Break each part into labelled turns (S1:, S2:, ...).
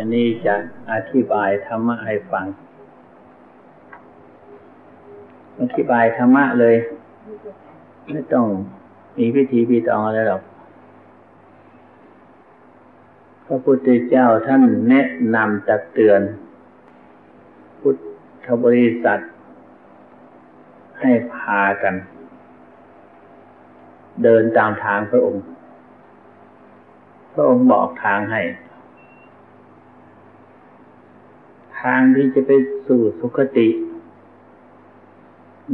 S1: ไปนี้จะอธิบายธรรมะให้ฟัง อธิบายธรรมะเลย ไม่ต้องมีพิธีพิตองอะไรหรอก พระพุทธเจ้าท่านแนะนำตักเตือน พุทธบริษัท ให้พากัน เดินตามทางพระองค์ พระองค์บอกทางให้ ทางที่จะไปสู่สุคติ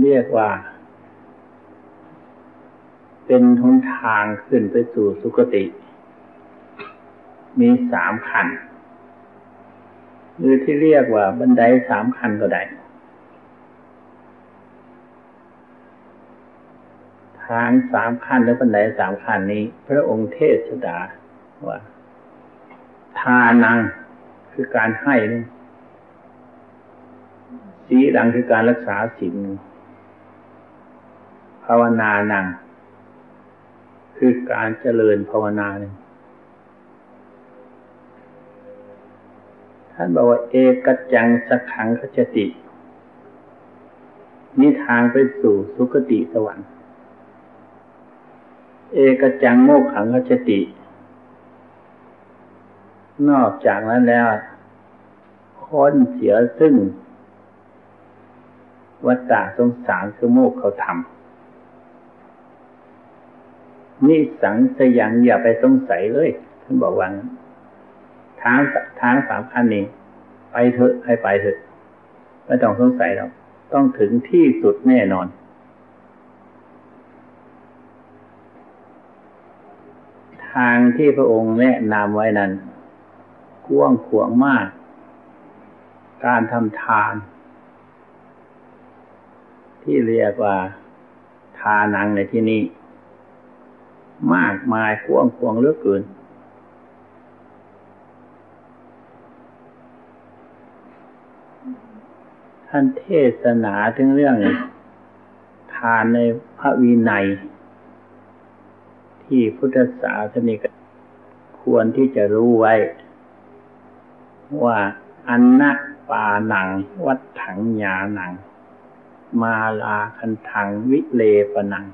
S1: เรียกว่า เป็นทนทางขึ้นไปสู่สุคติ มีสามขันหรือที่เรียกว่าบันไดสามขันก็ได้ทางสามขั้นหรือบันไดสามขั้นนี้ พระองค์เทศดาว่า ทานังคือการให้นี่ สีดังคือการรักษาศีลภาวนานัง คือการเจริญภาวนาหนึ่งท่านบอกว่าเอกจังสักขังขจตินี่ทางไปสู่สุคติสวรรค์ เอกจังโมกขังขจติ นอกจากนั้นแล้วค้นเสียซึ่ง วัฏฏะสงสารคือโมกเขาทำนี่สังสยังอย่าไปสงสัยเลยท่านบอกว่าทางทางสามขั้นนี้ ไปเถอะให้ไปเถอะไม่ต้องสงสัยหรอกต้องถึงที่สุดแน่นอน ทางที่พระองค์แนะนำไว้นั้นกว้างขวางมาก การทำทาน ที่เรียกว่าทานังในที่นี้ มากมายพ่วงพวงเลือกเกิน ท่านเทศนาถึงเรื่องทานในพระวินัย ที่พุทธศาสนิกควรที่จะรู้ไว้ ว่าอันนะปาหนัง วัดถังยาหนัง มาลาคันทังวิเลปนัง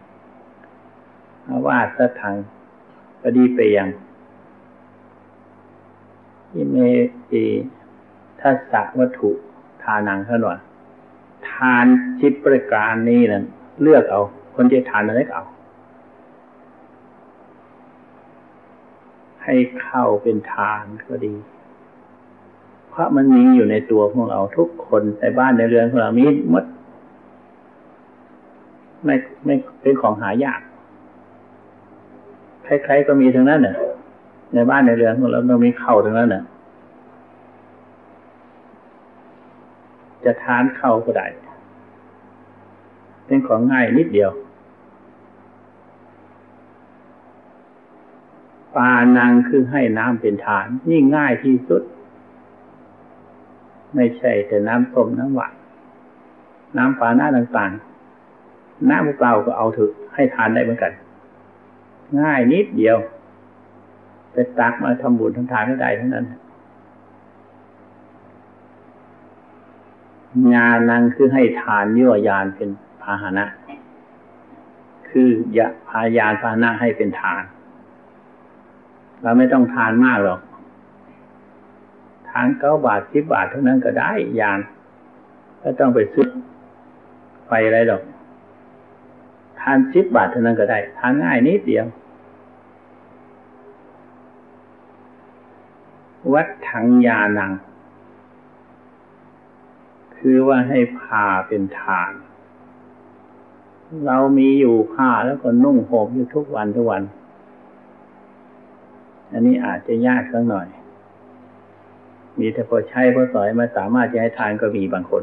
S1: ว่าสถังปดีเปียงอิเมตีทัศวัตถุทานังเท่านั้นทานชิปประการนี้นั่นเลือกเอา คนที่ทานอะไรก็เอา ให้เข้าเป็นทานก็ดี เพราะมันมีอยู่ในตัวของเราทุกคนในบ้านในเรือนของเรามีมด ไม่ไม่เป็นของหายากใครๆก็มีทั้งนั้นเนี่ยในบ้านในเรือนของเราเรามีเข่าทั้งนั้นเนี่ยจะทานเข้าก็ได้ เป็นของง่ายนิดเดียว ปานังคือให้น้ำเป็นฐาน นี่ง่ายที่สุด ไม่ใช่แต่น้ำต้มน้ำหวานน้ำปาหน้าต่างๆ น้ำเปล่าก็เอาถึกให้ทานได้เหมือนกัน ง่ายนิดเดียวไปตักมาทำบุญทำทานก็ได้ทั้งนั้นงานนังคือให้ทานยั่วยานเป็นพาหนะ คืออย่าพายานพาหนะให้เป็นทาน เราไม่ต้องทานมากหรอก ทานเก้าบาทสิบบาทเท่านั้นก็ได้ยาน ก็ต้องไปซื้อไปอะไรหรอก ทานสิบบาทเท่านั้นก็ได้ ทานง่ายนิดเดียว วัดถังยานัง คือว่าให้ผ้าเป็นทาน เรามีอยู่ผ้าแล้วก็นุ่งห่มอยู่ทุกวันทุกวัน อันนี้อาจจะยากสักหน่อย มีแต่พอใช้พอสอยมาสามารถจะให้ทานก็มีบางคน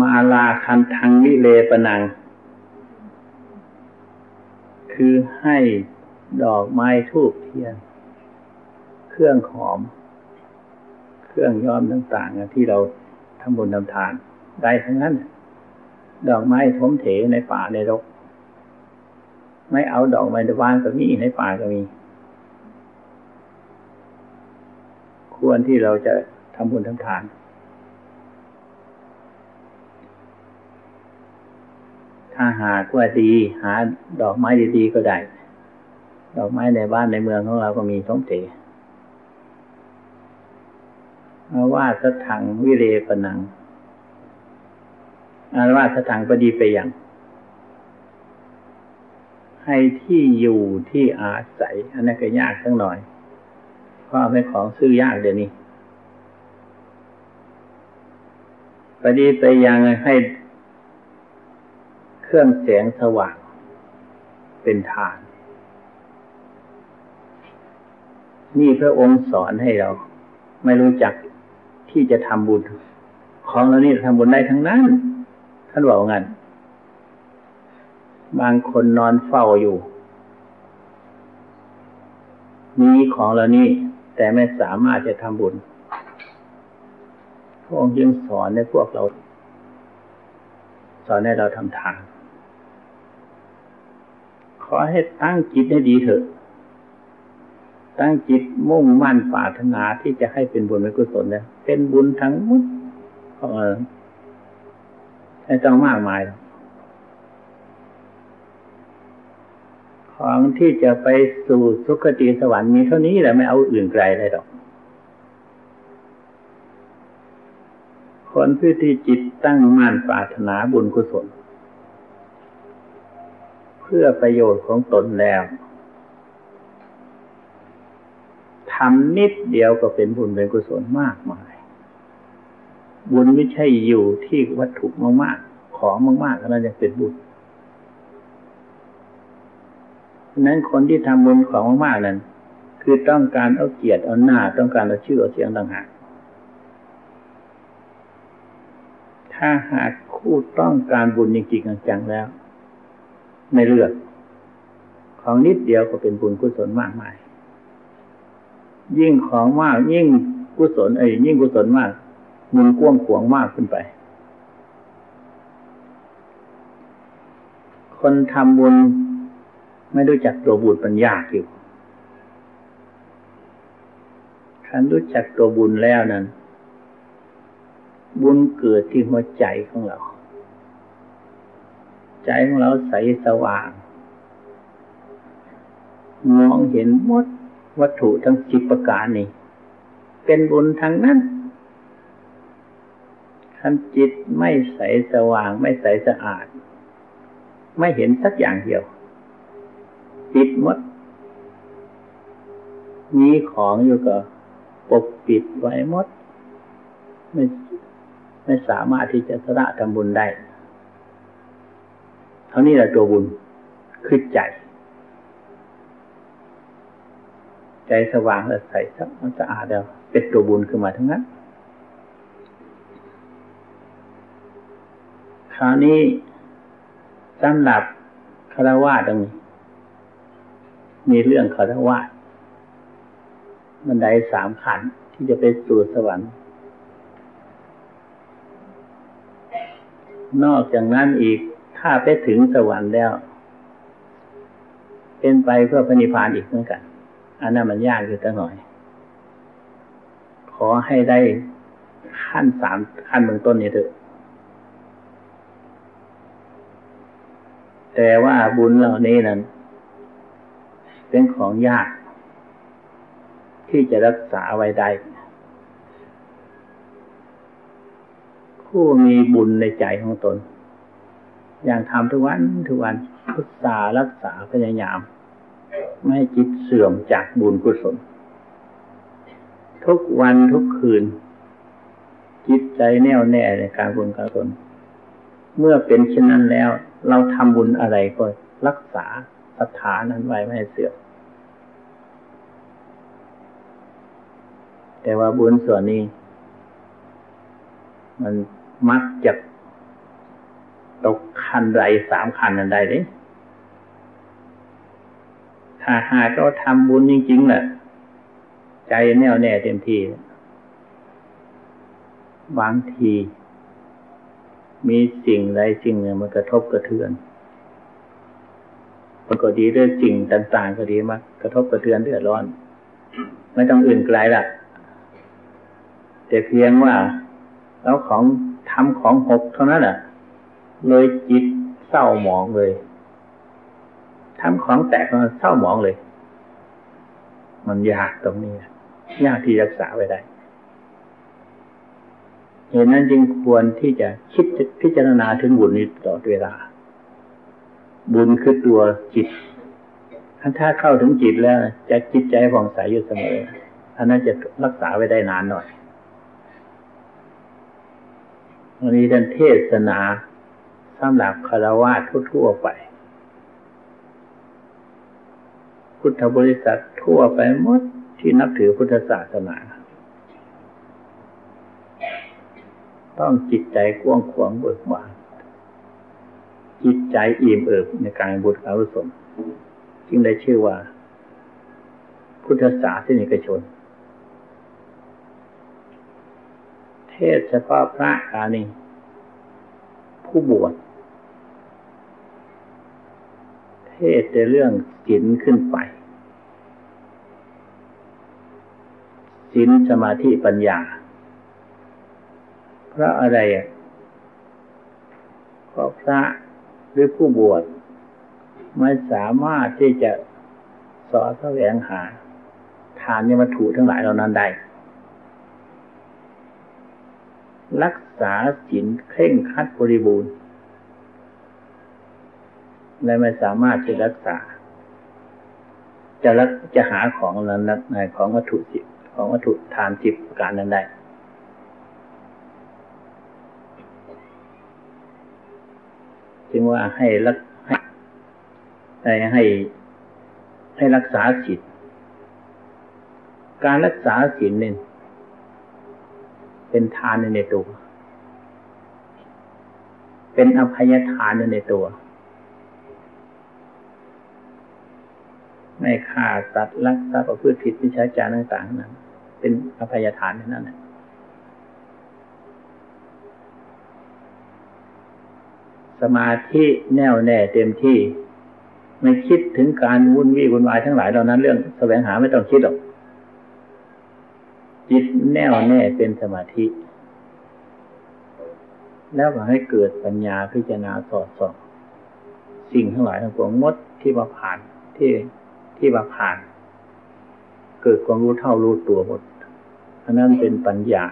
S1: มาลาคันทังวิเลปนัง คือให้ดอกไม้ทูบเทียน เครื่องหอม เครื่องย้อมต่างๆที่เราทำบุญทำทานได้ทั้งนั้น ดอกไม้ทมเถในป่าในรก ไม่เอาดอกไม้ในบ้านก็มีในป่าก็มี ควรที่เราจะทำบุญทำทาน ถ้าหากว่าดี หาดอกไม้ดีๆก็ได้ ดอกไม้ในบ้านในเมืองของเราก็มีสมเจอาว่าสถังวิเรปนังอาวาสถังปดีไปอย่าง ให้ที่อยู่ที่อาศัย อันนั้นก็ยากสักหน่อย เพราะเป็นของซื้อยากเดี๋ยวนี้ปดีไปย่างให้ เครื่องแสงสว่าง เป็นฐาน นี่พระองค์สอนให้เรา ไม่รู้จักที่จะทำบุญ ของเรานี่ทำบุญได้ทั้งนั้น ท่านบอกงั้น บางคนนอนเฝ้าอยู่ มีของเรานี่แต่ไม่สามารถจะทำบุญพระองค์ยังสอนในพวกเรา สอนให้เราทำทาน ขอให้ตั้งจิตให้ดีเถอะ ตั้งจิตมุ่งมั่นปรารถนาที่จะให้เป็นบุญเป็นกุศลเนี่ยเป็นบุญทั้งหมดของเออไม่ต้องมากมายของที่จะไปสู่สุคติสวรรค์มีเท่านี้แหละไม่เอาอื่นไกลเลยหรอกคนที่ที่จิตตั้งมั่นปรารถนาบุญกุศล เพื่อประโยชน์ของตนแล้วทำนิดเดียวก็เป็นบุญเป็นกุศลมากมาย บุญไม่ใช่อยู่ที่วัตถุมากๆ ของมากๆนั้นจะเป็นบุญนั้นคนที่ทำบุญของมากๆนั้น คือต้องการเอาเกียรติเอาหน้า ต้องการเอาชื่อเอาเสียงต่างหากถ้าหากคู่ต้องการบุญจริงๆจังๆแล้ว ไม่เลือก ของนิดเดียวก็เป็นบุญกุศลมากมาย ยิ่งของมากยิ่งกุศลเอ้ยยิ่งกุศลมากมุนกว้างขวางมากขึ้นไป คนทำบุญไม่รู้จักตัวบุญปัญญาอยู่คันรู้จักตัวบุญแล้วนั้น บุญเกิดที่หัวใจของเรา ใจของเราใสสว่าง มองเห็นหมดวัตถุทั้งสิบประการนี้เป็นบุญทั้งนั้นคันจิตไม่ใสสว่างไม่ใสสะอาด ไม่เห็นสักอย่างเดียวปิดมด มีของอยู่ก็ปกปิดไว้หมด ไม่ไม่สามารถที่จะสละทำบุญได้ ท่านี้แหละตัวบุญคือใจ ใจสว่างและใสสะอาดแล้วเป็นตัวบุญขึ้นมาทั้งนั้นคราวนี้สำหรับคารวะตรงนี้ มีเรื่องคารวะบันไดสามขันที่จะไปสู่สวรรค์ นอกจากนั้นอีก ถ้าไปถึงสวรรค์แล้ว เป็นไปเพื่อพระนิพพานอีกเหมือนกัน อันนั้นมันยากอยู่ตั้งหน่อย ขอให้ได้ขั้นสามขั้นเบื้องต้นนี้เถอะ แต่ว่าบุญเหล่านี้นั้น เป็นของยาก ที่จะรักษาไว้ได้ผู้มีบุญในใจของตน อย่างทำทุกวันทุกวันพุทธารักษาพยายาม ไม่ให้จิตเสื่อมจากบุญกุศล ทุกวันทุกคืน จิตใจแน่วแน่ในการบุญกุศลเมื่อเป็นเช่นนั้นแล้ว เราทำบุญอะไรก็รักษาสถานั้นไว้ไม่ให้เสื่อมแต่ว่าบุญส่วนนี้ มันมักจะ ตกคันใดสามคันนันใดเลยถ้าหากเราทำบุญจริงๆแหละใจแน่วแน่เต็มที่บางที มีสิ่งใดสิ่งหนึ่งมันกระทบกระเทือนมันก็ดีด้วยสิ่งต่างๆก็ดีมากกระทบกระเทือนเดือดร้อน ไม่ต้องอื่นไกลละแต่เพียงว่าแล้วของทำของหกเท่านั้นแหละ เลยจิตเศร้าหมองเลยทำของแตกมันเศร้าหมองเลย มันยากตรงนี้ยากที่รักษาไว้ได้เหตุนั้นจึงควรที่จะคิดพิจารณาถึงบุญนี้ตลอดเวลา บุญคือตัวจิตถ้าเข้าถึงจิตแล้ว จะจิตใจผ่องใสอยู่เสมออันนั้นจะรักษาไว้ได้นานหน่อยวันนี้ท่านเทศนา สำหรับคารวะทั่วๆไป พุทธบริษัททั่วไปหมดที่นับถือพุทธศาสนา ต้องจิตใจกว้างขวางเบิกบานจิตใจอิ่มเอิบในการบุญอาวุศลจึงได้ชื่อว่า พุทธศาสนิกชน เทศเฉพาะพระกานีผู้บวช เทศในเรื่องศีลขึ้นไปศีลสมาธิปัญญา เพราะอะไรเพราะพระหรือผู้บวชไม่สามารถที่จะสอแสวงหา ทานยมัตถุทั้งหลายเหล่านั้นได้รักษาศีลเคร่งคัดบริบูรณ์ และไม่สามารถจะรักษา จะรักจะหาของนั้นในของวัตถุสิบของวัตถุทานสิบประการนั้นได้จึงว่าให้รักให้ให้ให้รักษาศีลการรักษาศีลเนี่ยเป็นทานในตัว เป็นอภัยทานในตัว ไม่ฆ่าสัตว์รักทรัพย์ประพฤติผิดวิชาจารต่างๆนั้น เป็นอภัยทานนั่นแหละสมาธิแน่วแน่เต็มที่ ไม่คิดถึงการวุ่นวี่วุ่นวายทั้งหลายเหล่านั้น เรื่องแสวงหาไม่ต้องคิดหรอกจิตแน่วแน่เป็นสมาธิ แล้วก็ให้เกิดปัญญาพิจารณาสอดส่องสิ่งทั้งหลายทั้งปวงมดที่มาผ่านที่ ที่มาผ่าน เกิดความรู้เท่ารู้ตัวหมดอันนั้นเป็นปัญญา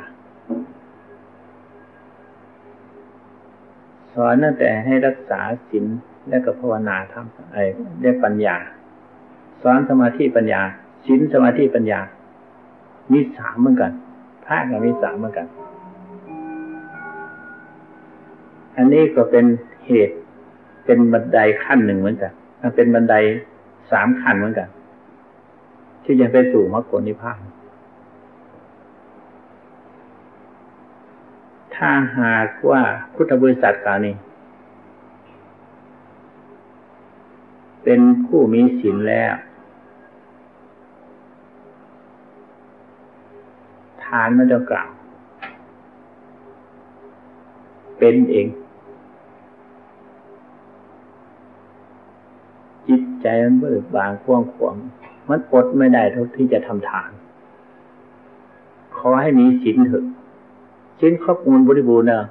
S1: สอนนั่นแต่ให้รักษาศีลแล้วก็ภาวนาทำไอ้ได้ปัญญา สอนสมาธิปัญญาศีลสมาธิปัญญา มีสามเหมือนกันพระก็มีสามเหมือนกัน อันนี้ก็เป็นเหตุเป็นบันไดขั้นหนึ่งเหมือนกันเป็นบันได สามขั้นเหมือนกัน ที่จะไปสู่มรรคผลนิพพาน ถ้าหากว่าพุทธบริษัทกล่าวนี้ เป็นผู้มีศีลแล้ว ทานไม่ต้องกล่าว เป็นเอง จิตใจมันเบิกบานกว้างขวางมันอดไม่ได้ทุกที่จะทำทาน ขอให้มีศีลเถอะศีลครอบมูลบริบูรณ์นะ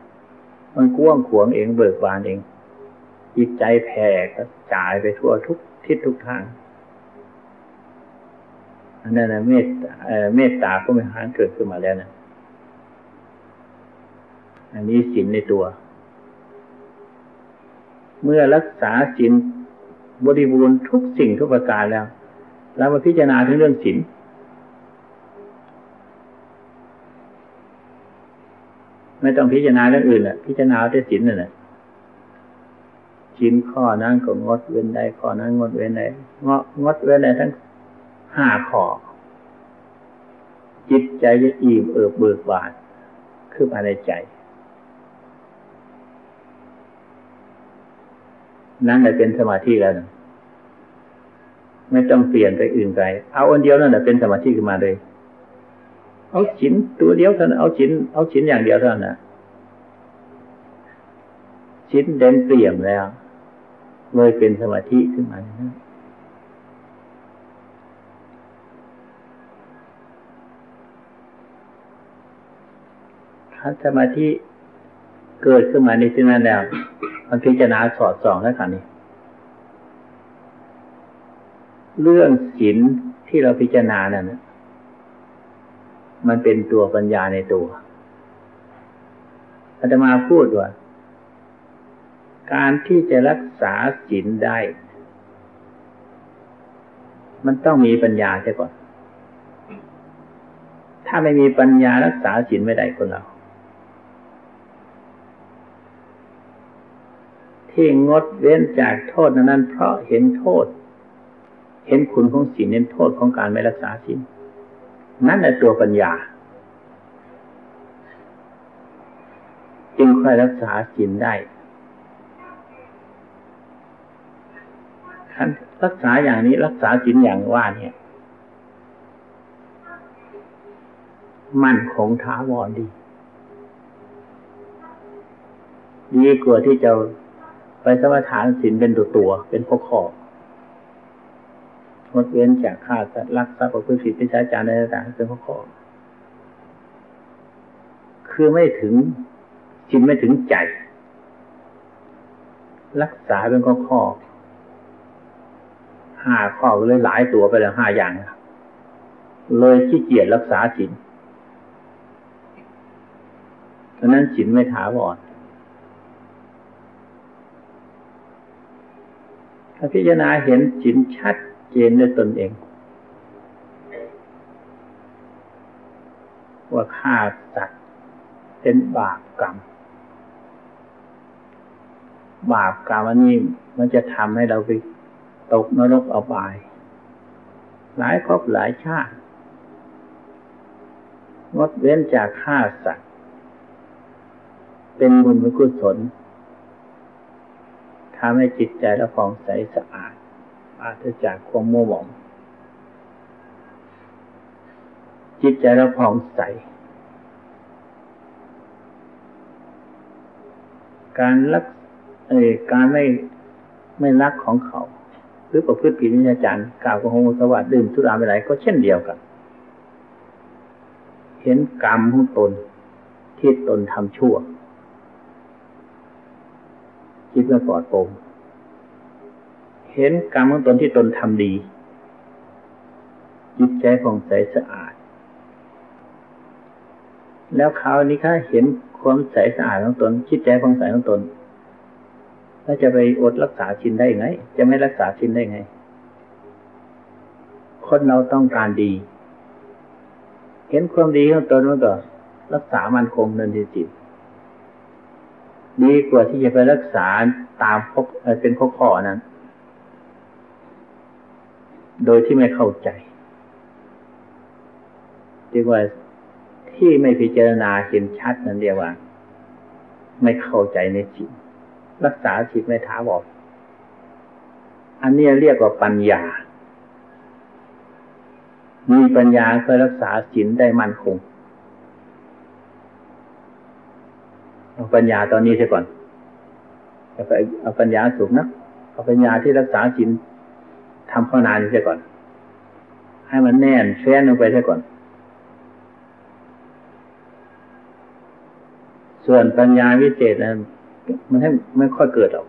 S1: มันกว้างขวางเองเบิกบานเอง จิตใจแผ่กระจายไปทั่วทุกทิศทุกทางอันนั้นนะเมตเมตตาก็ไม่หางเกิดขึ้นมาแล้วนะอันนี้ศีลในตัว เมื่อรักษาศีล บริบูรณ์ทุกสิ่งทุกประการแล้ว แล้วมาพิจารณาถึงเรื่องศีลไม่ต้องพิจารณาเรื่องอื่นแหละพิจารณาแต่ศีลนั่นแหละชิ้นข้อนั้นก็งดเว้นได้ข้อนั้นงดเว้นได้งดงดเว้นได้ทั้งห้าข้อ จิตใจจะอิ่มเอิบเบิกบานคือภายในใจ นั่นแหละเป็นสมาธิแล้วนะไม่ต้องเปลี่ยนไปอื่นไกลเอาอันเดียวนั่นแหละเป็นสมาธิขึ้นมาเลย เอาชิ้นตัวเดียวเท่านั้นเอาชิ้นเอาชิ้นอย่างเดียวเท่านั้นนะชิ้นเด่นเปลี่ยมแล้วเลยเป็นสมาธิขึ้นมานะถ้าสมาธิ เกิดขึ้นมาในที่นั้นแล้วมันพิจารณาสอดส่องแล้วกันนี่เรื่องศีลที่เราพิจารณานั่นมันเป็นตัวปัญญาในตัวอาตมาพูดว่า การที่จะรักษาศีลได้ มันต้องมีปัญญาใช่ก่อน ถ้าไม่มีปัญญารักษาศีลไม่ได้คนเรา ที่งดเว้นจากโทษนั้น เพราะเห็นโทษ เห็นคุณของศีลเห็นโทษของการไม่รักษาศีลนั่นแหละตัวปัญญา จึงค่อยรักษาศีลได้ขั้นรักษาอย่างนี้รักษาศีลอย่างว่าเนี่ย มั่นคงท้าวรดีดีกว่าที่จะ ไปสมถานศีลเป็นตัวตัว เป็นข้อข้องดเว้นจากฆ่าสัตว์รักทรัพย์ประพฤติผิดพิชาจารในต่างๆเป็นข้อข้อคือไม่ถึงจิตไม่ถึงใจ รักษาเป็นข้อข้อห้าข้อเลยหลายตัวไปแล้วห้าอย่าง เลยขี้เกียจรักษาจิตเพราะนั้นจิตไม่ถาวรถ้า พิจารณาเห็นจิตชัดเจนด้วยตนเอง ว่าฆ่าสัตว์เป็นบาปกรรม บาปกรรมอันนี้มันจะทำให้เราไปตกนรกเอาไปหลายครอบหลายชาติงดเว้นจากฆ่าสัตว์ เป็นบุญเป็นกุศล ทำให้จิตใจเราฟองใสสะอาดอาจจากความมัวหมอง จิตใจเราฟองใส การรักเอ่การไม่ไม่รักของเขา หรือประพฤติผิดวิญญาณกล่าวกับหงสวัสดิ์ดื่มสุราไปไหนก็เช่นเดียวกัน เห็นกรรมของตนที่ตนทำชั่ว คิดว่าปลอดโปร่งเห็นกรรมของตนที่ตนทำดี จิตใจผ่องใสสะอาด แล้วคราวนี้ข้าเห็นความใสสะอาดของตนจิตใจผ่องใสของตนแล้วจะไปอดรักษาชินได้ไง จะไม่รักษาชินได้ไง คนเราต้องการดี เห็นความดีของตนมันก็รักษามันคงเนินดีจิต ดีกว่าที่จะไปรักษาตามพกเป็นข้อข้อนั้น โดยที่ไม่เข้าใจดีกว่าที่ไม่พิจารณาเห็นชัดนั้นเดียวว่า ไม่เข้าใจในจิต รักษาจิตไม่ท้าวรอันนี้เรียกว่าปัญญา มีปัญญาเพื่อรักษาศีลได้มั่นคง เอาปัญญาตอนนี้เสียก่อนเอาปเอาปัญญาสูงนะเอาปัญญาที่รักษาศีลทำข้อนานเสียก่อน ให้มันแน่นแฟ้นลงไปเสียก่อน ส่วนปัญญาวิเศษนั้นมันให้ไม่ค่อยเกิดหรอก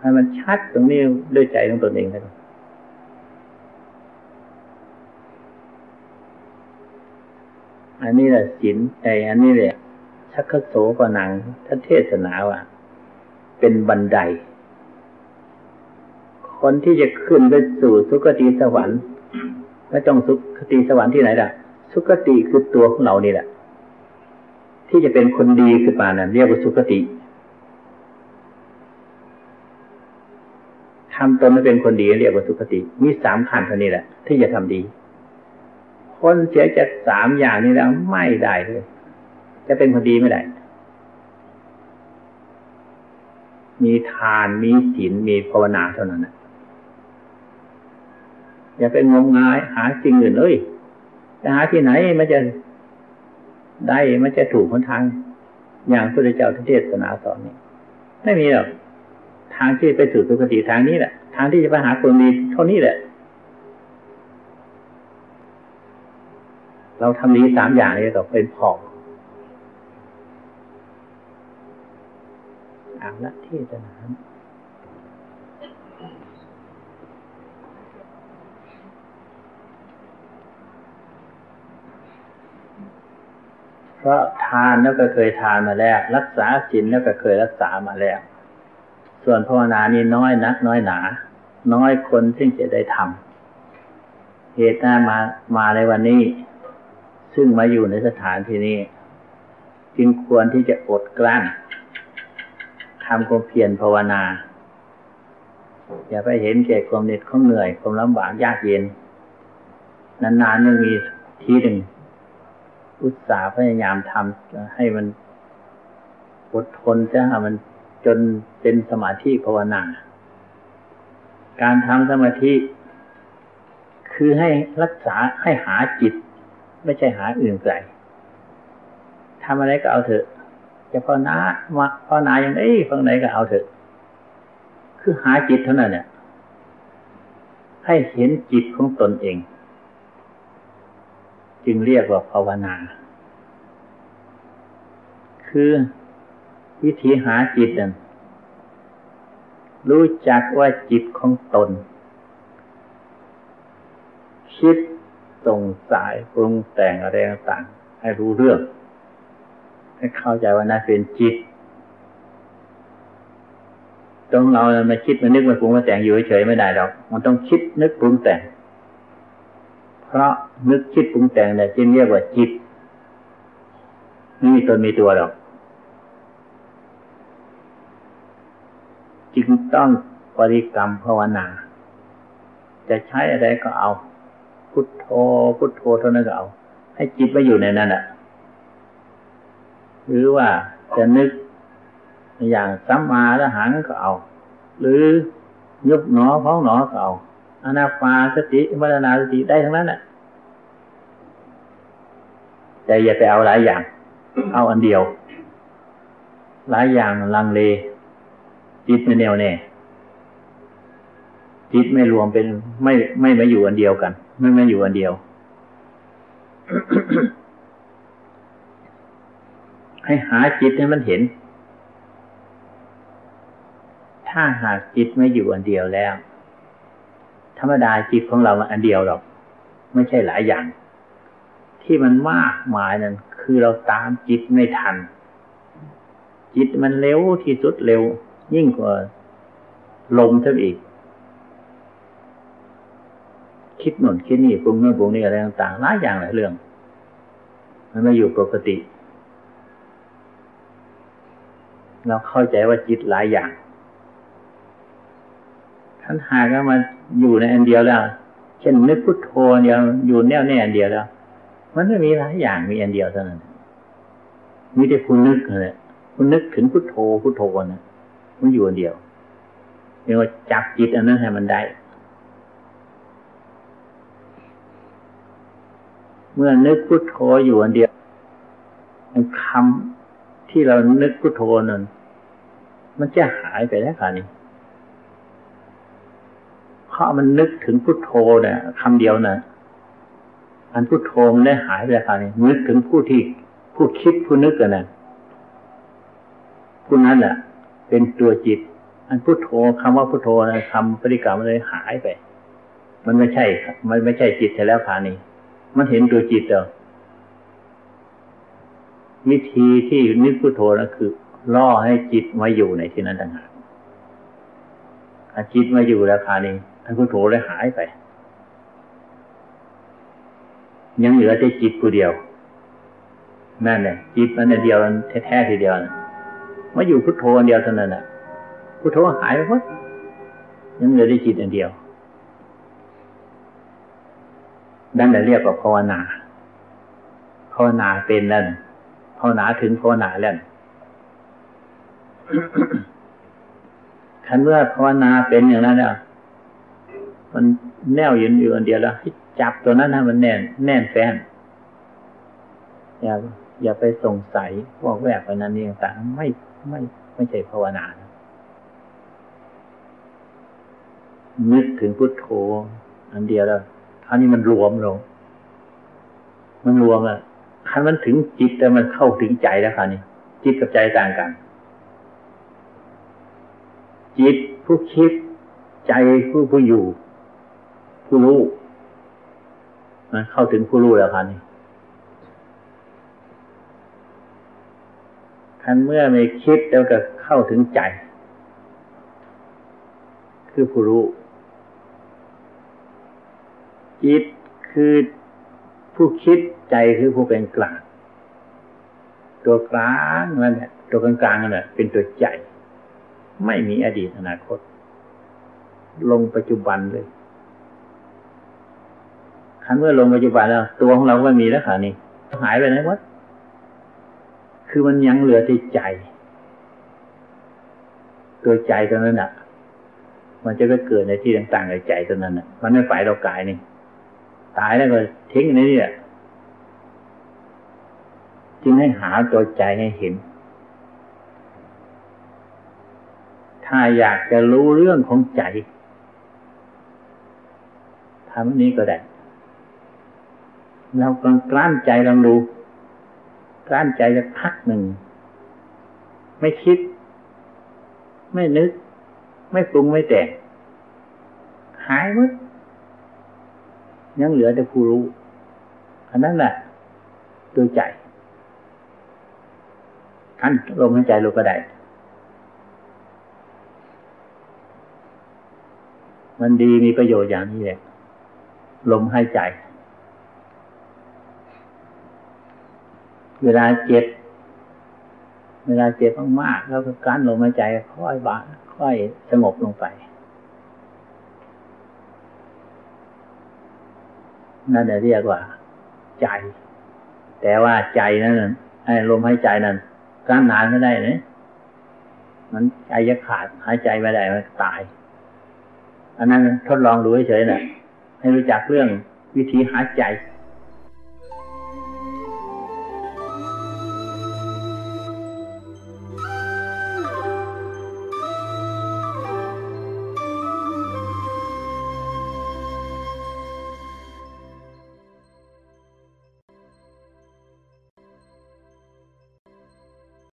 S1: ให้มันชัดตรงนี้ด้วยใจของตนเองนอันนี้แหละศีลใจอันนี้แหละ ชักโสปนังท่านเทศนาว่า เป็นบันได คนที่จะขึ้นไปสู่สุคติสวรรค์ไม่ต้องสุคติสวรรค์ที่ไหนล่ะ สุคติคือตัวของเรานี่แหละ ที่จะเป็นคนดีขึ้นมานั้นเรียกว่าสุคติทำตนไม่เป็นคนดีเรียกว่าสุขติ มีสามขั้นเท่านี้แหละ ที่จะทำดี คนเสียจากสามอย่างนี้แล้วไม่ได้เลย จะเป็นคนดีไม่ได้ มีทานมีศีลมีภาวนาเท่านั้นนะอย่าเป็นงมงายหาสิ่งอื่นเลยจะหาที่ไหนมันจะได้มันจะถูกคนทาง อย่างพระเจ้าเทศนาสอนนี่ไม่มีหรอกทางที่ไปสู่สุคติทางนี้แหละ ทางที่จะไปหาคนดีเท่านี้แหละ เราทำดีสามอย่างนี้ก็เป็นพอ ละเทศนาเพราะทานแล้วก็เคยทานมาแล้ว รักษาศีลแล้วก็เคยรักษามาแล้ว ส่วนภาวนานี่น้อยนักน้อยหนา น้อยคนซึ่งจะได้ทำเหตุนั้นมามาในวันนี้ ซึ่งมาอยู่ในสถานที่นี้ จึงควรที่จะอดกลั้น ทำความเพียรภาวนา อย่าไปเห็นแก่ความเหน็ดความเหนื่อยความลำบากยากเย็น นานๆยังมีทีหนึ่งอุตสาห์พยายามทำให้มันอดทนจะให้มันจนเป็นสมาธิภาวนา การทำสมาธิ คือให้รักษาให้หาจิต ไม่ใช่หาอื่นไกลทำอะไรก็เอาเถอะ จะพอนามาพอนาอย่างไอ้ฟังไหนก็เอาเถอะ คือหาจิตเท่านั้นเนี่ย ให้เห็นจิตของตนเอง จึงเรียกว่าภาวนา คือวิธีหาจิตนั่นรู้จักว่าจิตของตน คิดตรงสายปรุงแต่งอะไรต่างๆให้รู้เรื่อง ให้เข้าใจว่านั่นเป็นจิต ตรงเราม่คิดมานึกมาปรุงมาแต่งอยู่เฉยไม่ได้หรอก มันต้องคิดนึกปรุงแต่ง เพราะนึกคิดปรุงแต่งเนี่ยจึงเรียกว่าจิตไม่มีตนมีตัวหรอกจึงต้องปริกรรมภาวนา จะใช้อะไรก็เอา พุทโธพุทโธเท่านั้นก็เอา ให้จิตไปอยู่ในนั้นอะ หรือว่าจะนึกอย่างสัมมาละหังก็เอา หรือยุบหนอพ้องหนอก็เอาอนาฟาสติมรณาสติได้ทั้งนั้นแหละแต่อย่าไปเอาหลายอย่าง เอาอันเดียว หลายอย่างลังเล จิตไม่แนวแน่จิตไม่รวมเป็นไม่ไม่มาอยู่อันเดียวกัน ไม่มาอยู่อันเดียว ให้หาจิตให้มันเห็น ถ้าหากจิตไม่อยู่อันเดียวแล้ว ธรรมดาจิตของเราอันเดียวหรอก ไม่ใช่หลายอย่าง ที่มันมากมายนั่นคือเราตามจิตไม่ทัน จิตมันเร็วที่สุดเร็ว ยิ่งกว่าลมท่าอีก คิดหนุนคิดนี่ปรุงนู่นปรุงนี่อะไรต่างๆหลายอย่างหลายเรื่อง มันไม่อยู่ปกติ เราเข้าใจว่าจิตหลายอย่างท่านหากว่ามันอยู่ในอันเดียวแล้ว เช่นนึกพุทโธเดียวอยู่แน่วแน่อันเดียวแล้ว มันไม่มีหลายอย่างมีอันเดียวเท่านั้นมีแต่คุณนึกเลยคุณนึกถึงพุทโธพุทโธนะมันอยู่อันเดียวเรียกว่าจับจิตอันนั้นให้มันได้ เมื่อนึกพุทโธอยู่อันเดียวคำ ที่เรานึกพุทโธนั้นมันจะหายไปแล้วค่ะนี่เพราะมันนึกถึงพุทโธเนี่ยคำเดียวนะอันพุทโธมันได้หายไปแล้วค่ะนี่นึกถึงผู้ที่ผู้คิดผู้นึกกันนะผู้นั้นแหละเป็นตัวจิต อันพุทโธคำว่าพุทโธนะคำปฏิกรรมมันเลยหายไป มันไม่ใช่ มันไม่ใช่จิตแต่แล้วค่ะนี่มันเห็นตัวจิตเดีย วิธีที่นึกพุทโธนะคือล่อให้จิตมาอยู่ในที่นั้นต่างหากจิตมาอยู่แล้วคานี้ท่านพุทโธเลยหายไป ยังเหลือแต่จิตผู้เดียว นั่นแหละจิตมันเดียวแท้ๆทีเดียวมาอยู่พุทโธอันเดียวเท่านั้นแหละพุทโธหายไปหมดยังเหลือแต่จิตอันเดียวนั่นแหละเรียกว่าภาวนาภาวนาเป็นแล้วภาวนาถึงภาวนาแล้วคันว่าภาวนาเป็นอย่างนั้นเนี่ยมันแน่วยืนอยู่อันเดียวแล้วให้จับตัวนั้นให้มันแน่น แน่นแฟนอย่าอย่าไปสงสัยพวกแวกไปนั้นนี่ต่างไม่ไม่ไม่ใช่ภาวนานะนึกถึงพุทโธอันเดียวแล้วครานี้มันรวมลง มันรวมอะ คันมันถึงจิตแต่มันเข้าถึงใจแล้วคราวนี้จิตกับใจต่างกัน จิตผู้คิด ใจผู้ผู้อยู่ ผู้รู้เข้าถึงผู้รู้แล้วครับนี่คันเมื่อไม่คิดแล้วก็เข้าถึงใจ คือผู้รู้ จิตคือ ผู้คิดใจคือผู้เป็นกลาง ตัวกลางนั่นแหละตัวกลางกลางนั่นแหละเป็นตัวใจ ไม่มีอดีตอนาคต ลงปัจจุบันเลยคันเมื่อลงปัจจุบันแล้ว ตัวของเราไม่มีแล้วค่ะนี่หายไปไหนวะคือมันยังเหลือที่ใจ ตัวใจตัวนั้นอะ มันจะไปเกิดในที่ต่างๆในใจตัวนั้นอะ มันไม่ไปเรากายนี่ ตายแล้วก็ทิ้งในนี่แหละจึงให้หาตัวใจให้เห็น ถ้าอยากจะรู้เรื่องของใจทำนี้ก็ได้ เรากกลั้นใจลองดูกลั้นใจจะพักหนึ่ง ไม่คิด ไม่นึก ไม่ปรุงไม่แต่งหายหมด ยังเหลือแต่ผู้รู้ อันนั้นแหละตัวใจขั้นลมหายใจลงก็ได้มันดีมีประโยชน์อย่างนี้แหละลมหายใจ เวลาเจ็บ เวลาเจ็บมากๆแล้วก็การลมหายใจค่อยบาค่อยสงบลงไป นั่นเรียกว่า ใจ แต่ว่าใจนั้นไอ้ลมหายใจนั้นกั้นนานไม่ได้เลยมันใจจะขาดหายใจไม่ได้มันตาย อันนั้นทดลองดูเฉยๆนะให้รู้จักเรื่องวิธีหายใจ